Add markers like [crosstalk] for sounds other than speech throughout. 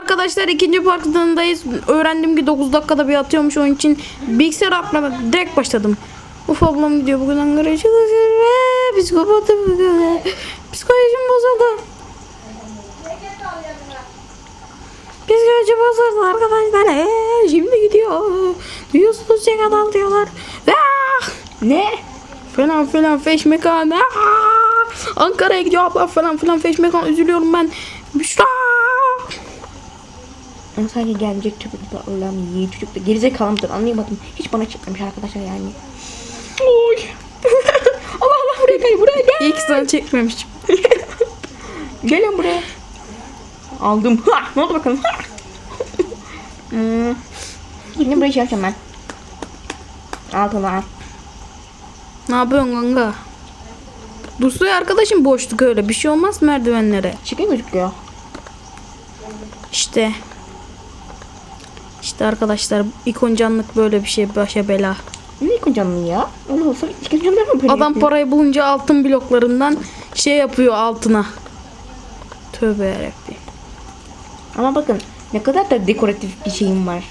Arkadaşlar ikinci parkındayız. Öğrendim ki 9 dakikada bir atıyormuş onun için bilgisayar aklama direkt başladım. Uf ablam gidiyor bugün Ankara'ya çalışıyor ve psikopatı bugün. Psikolojim bozuldu. Psikoloji bozuldu arkadaşlar. Ee, şimdi gidiyor. Duyuyorsunuz çek adam diyorlar. Ah! Ne? Falan filan feşmekan. Aa! Ankara'ya gidiyor abla falan filan feşmekan. Üzülüyorum ben. Büşra. Ama sanki gelmeyecek çocuk da Allah'ım iyi çocuk da gerizekalı mıdır anlayamadım. Hiç bana çıkmamış arkadaşlar yani. Oy. [laughs] Allah Allah buraya gel buraya gel. İlk sana çekmemişim. [laughs] Gelin buraya. Aldım. Ha, ne oldu bakalım? Ha. hmm. Şimdi buraya şey yapacağım ben. Al bunu al. Ne yapıyorsun kanka? Dursu'ya arkadaşım boşluk öyle. Bir şey olmaz merdivenlere. Çıkıyor gözüküyor. İşte. İşte arkadaşlar ikon canlık böyle bir şey başa bela. Ne ilk canlı ya? Allah olsa ilk canlı mı böyle Adam yapıyor? parayı bulunca altın bloklarından şey yapıyor altına. Tövbe yarabbim. Ama bakın ne kadar da dekoratif bir şeyim var.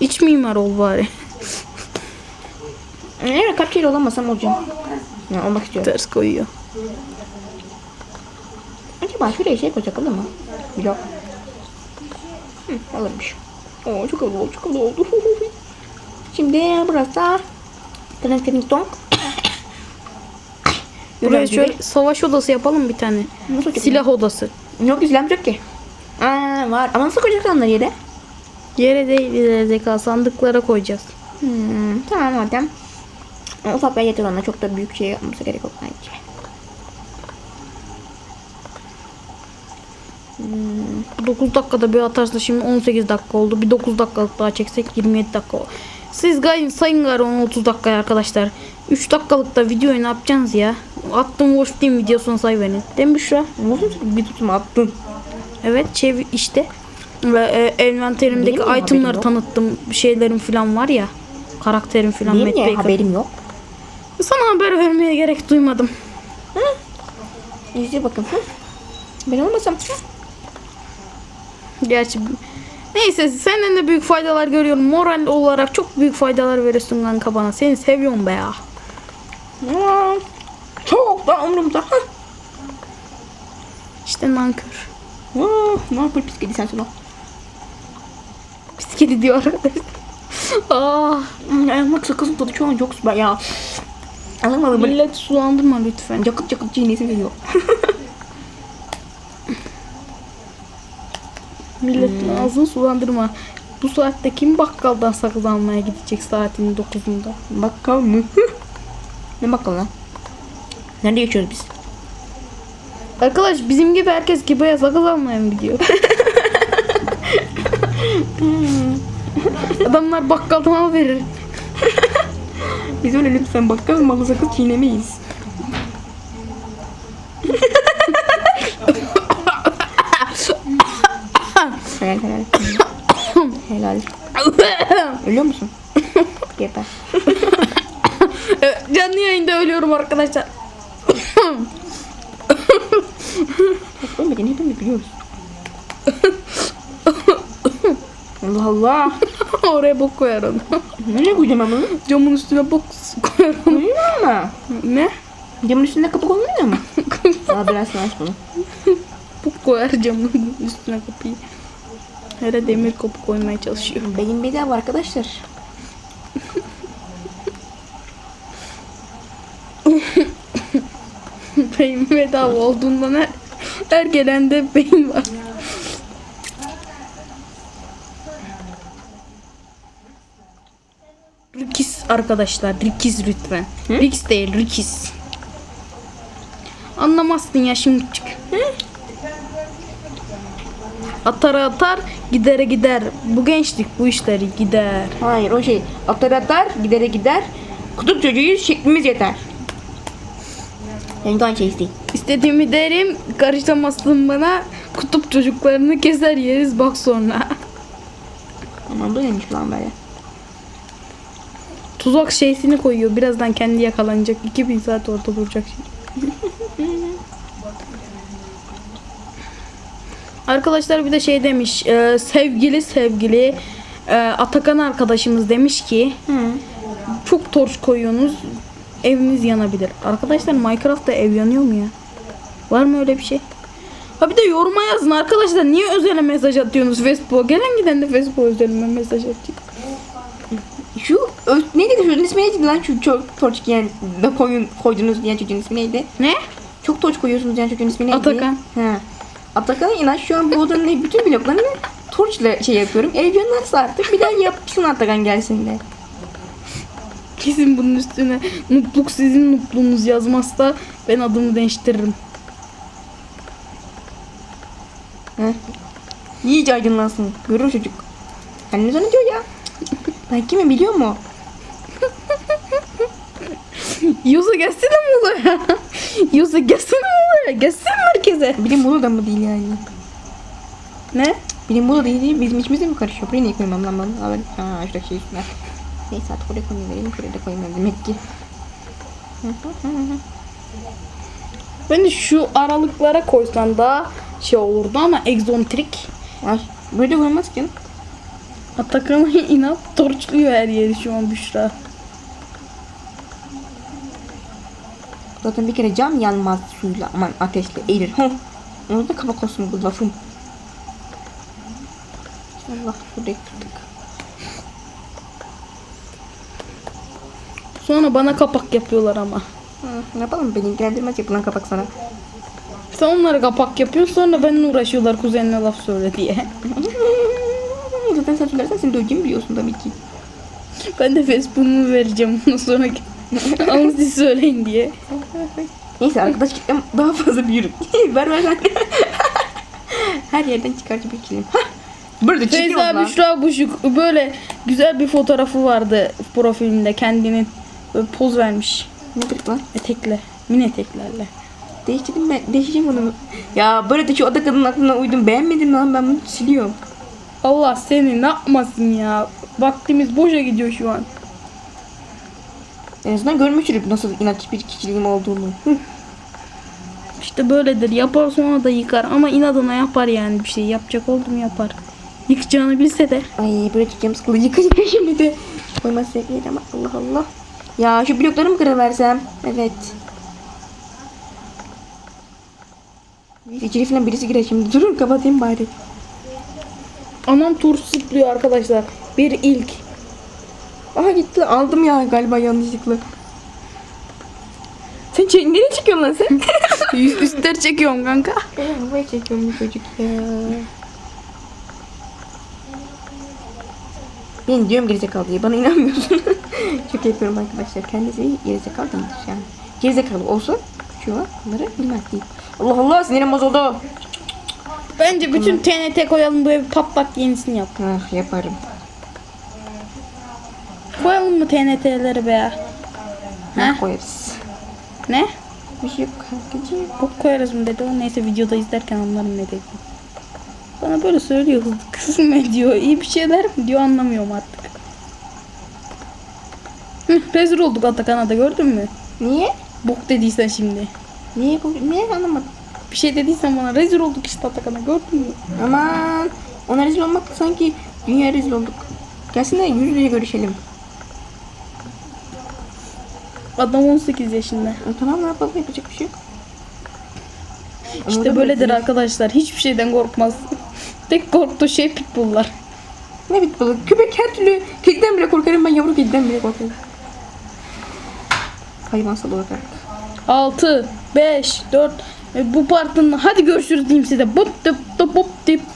İç mimar ol bari. Evet kapçayla olamasam olacağım. Ya, olmak istiyorum. Ters koyuyor. Acaba şuraya şey koyacak olur mu? Yok. Hı, alırmış. Oo, çok havalı oldu, çok havalı oldu. Şimdi burası da Tırnak tırnak tonk. [coughs] Buraya şöyle savaş odası yapalım bir tane. Nasıl? Silah odası. Yok silah yok ki. Aa, var. Ama nasıl koyacaklar onları yere? Yere değil ileri zeka sandıklara koyacağız. Hmm, tamam madem. Ufak bir yeter ona. Çok da büyük şey yapmamıza gerek yok bence. 9 dakikada bir atarsa şimdi 18 dakika oldu. Bir 9 dakikalık daha çeksek 27 dakika oldu. Siz gayın sayın gari 30 dakikaya arkadaşlar. 3 dakikalıkta videoyu ne yapacaksınız ya? Attım Wolf Team videosunu say beni. Değil mi Büşra? Nasıl bir tutum attın? Evet çev işte. Ve e, envanterimdeki Benim itemları haberim tanıttım. Şeylerim falan var ya. Karakterim falan. Benim Matt niye Baker. haberim yok? Sana haber vermeye gerek duymadım. İzle bakın. Hı. Ben olmasam. Hı. Gerçi neyse senden de büyük faydalar görüyorum. Moral olarak çok büyük faydalar veriyorsun kanka bana. Seni seviyorum be ya. Çok da umurumda. İşte nankör. Ne yapıyor pis kedi sen sana? Pis kedi diyor. [laughs] ah, Hmm, Ayağımak sakızın tadı şu an çok süper ya. Anlamadım böyle. millet sulandırma lütfen. Yakıt yakıt çiğnesim geliyor. [laughs] Milletin ağzını sulandırma. Bu saatte kim bakkaldan sakız almaya gidecek saatinin 9'unda? Bakkal mı? [laughs] ne bakkal lan? Nerede geçiyoruz biz? Arkadaş bizim gibi herkes kibaya sakız almaya mı gidiyor? [laughs] Adamlar bakkaldan al verir. Biz öyle lütfen bakkal malı sakız çiğnemeyiz. [laughs] helal helal. [laughs] helal. Ölüyor musun? Geber. Canlı yayında ölüyorum arkadaşlar. Ölmediğini hepimiz biliyoruz. Allah Allah. [laughs] Oraya bok koyar onu. Nereye koyacağım ben bunu? Camın üstüne bok koyar onu. Bilmiyorum ama. Ne? Camın üstünde kapı konuluyor mu? Aa biraz aç bunu. Bok koyar camın üstüne kapıyı. Hele demir kapı koymaya çalışıyor. Beyin bedava arkadaşlar. [laughs] Beyin bedava olduğundan her, her gelende beyin var. Rikis arkadaşlar. Rikis lütfen. Riks değil Rikis. Anlamazsın ya şimdi çık. Atar atar gidere gider. Bu gençlik bu işleri gider. Hayır o şey atar atar gidere gider. Kutup çocuğuyuz şeklimiz yeter. Yani aynı şey değil. İstediğimi derim karışamazsın bana. Kutup çocuklarını keser yeriz bak sonra. Aman bu neymiş lan böyle. Tuzak şeysini koyuyor. Birazdan kendi yakalanacak. 2000 saat orada duracak. [laughs] Arkadaşlar bir de şey demiş. e, sevgili sevgili e, Atakan arkadaşımız demiş ki Hı. çok torç koyuyorsunuz eviniz yanabilir. Arkadaşlar Minecraft'ta ev yanıyor mu ya? Var mı öyle bir şey? Ha bir de yoruma yazın arkadaşlar. Niye özele mesaj atıyorsunuz Facebook'a? Gelen giden de Facebook'a özelime mesaj atıyor. Şu ö, neydi çocuğun ismi neydi lan şu çok torç giyen koyun koydunuz diyen çocuğun ismi neydi? Ne? Çok torç koyuyorsunuz diyen çocuğun ismi neydi? Atakan. He. Atakan inan şu an bu odanın bütün bloklarını torçla şey yapıyorum. Ev yanarsa artık bir daha yapsın Atakan gelsin de. Kesin bunun üstüne nutluk sizin nutluğunuz yazmazsa ben adımı değiştiririm. He. İyice aydınlansın. Görür çocuk. Kendini zannediyor ya. Ben kimim biliyor mu? Yusa gelsene mi buraya? Yusa gelsene mi? Gelsene merkeze. Bilim bunu da mı değil yani? Ne? Bilim bu da değil değil. Bizim içimize mi karışıyor? Buraya niye koymam lan ben? Ha, ben- ha şuradaki şey üstüne. Neyse artık oraya koymayayım. Şuraya da koymayayım demek ki. Ben de şu aralıklara koysan daha şey olurdu ama egzontrik. Ay böyle koymaz ki. Atakan'a inat torçluyor her yeri şu an Büşra. Zaten bir kere cam yanmaz suyla aman ateşle erir. Huh. Onu da kapak olsun bu lafım. Allah şurada kırdık. Sonra bana kapak yapıyorlar ama. Hı, ne yapalım beni ilgilendirmez yapılan kapak sana. Sen onlara kapak yapıyorsun sonra benimle uğraşıyorlar kuzenine laf söyle diye. [laughs] Zaten sen söylersen seni döveceğimi biliyorsun tabii ki. Ben de Facebook'umu vereceğim ondan sonra. [laughs] Ama siz söyleyin diye. Neyse arkadaş kitlem daha fazla büyür. [laughs] ver ver ver. [laughs] Her yerden çıkartıp geçelim. Hah, Burada Feyza lan. Büşra Buşuk böyle güzel bir fotoğrafı vardı profilinde kendinin böyle poz vermiş Nedir lan? etekle mini eteklerle. Değiştirdim ben. Değişeceğim onu. Ya böyle de şu oda kadının aklına uydum. Beğenmedim lan ben bunu siliyorum. Allah seni ne yapmasın ya. Vaktimiz boşa gidiyor şu an. En azından görmüştür nasıl inatçı bir kişiliğim olduğunu. Hı. İşte böyledir. Yapar sonra da yıkar ama inadına yapar yani bir şey. Yapacak oldum yapar. Yıkacağını bilse de. Ay böyle tutacağım sıkılı yıka yıka [laughs] şimdi de. Koymaz sevgili ama Allah Allah. Ya şu blokları mı kırıversem? Evet. İçeri falan birisi girer şimdi. Durun kapatayım bari. Anam tur zıplıyor arkadaşlar. Bir ilk. Aha gitti. Aldım ya galiba yanlışlıkla. Sen çek- nereye çekiyorsun lan sen? [laughs] Üst- Üstler çekiyorum kanka. Ya havaya çekiyorum bu çocuk ya. Ben diyorum gerizekalı diye bana inanmıyorsun. [laughs] Çok yapıyorum arkadaşlar. Kendisi gerizekalı değildir yani. Gerizekalı olsa şu an bunları bilmez değil. Allah Allah sinirim bozuldu. Bence bütün TNT koyalım bu evi patlat yenisini yap. Ah yaparım. Koyalım mı TNT'leri be? Ne Heh. koyarız? Ne? Bir şey yok kankacığım. Bok koyarız mı dedi o. Neyse videoda izlerken anlarım ne dedi. Bana böyle söylüyor hızlı küfür mü ediyor iyi bir şeyler mi diyor anlamıyorum artık. Hı, rezil olduk Atakan'a da gördün mü? Niye? Bok dediysen şimdi. Niye bu? Niye anlamadım. Bir şey dediysen bana rezil olduk işte Atakan'a gördün mü? Aman. Ona rezil olmak sanki dünya rezil olduk. Gelsin de yüz yüze görüşelim. Adam 18 yaşında. E, tamam ne yapalım yapacak bir şey yok. İşte da böyledir böyle- arkadaşlar. Hiçbir şeyden korkmaz. [laughs] Tek korktuğu şey pitbulllar. Ne bit balık? Köpek her türlü kediden bile korkarım ben yavru kediden bile korkarım. Hayvansal olarak. 6, 5, 4. Bu partının hadi görüşürüz diyeyim size. Bop dip dop dip.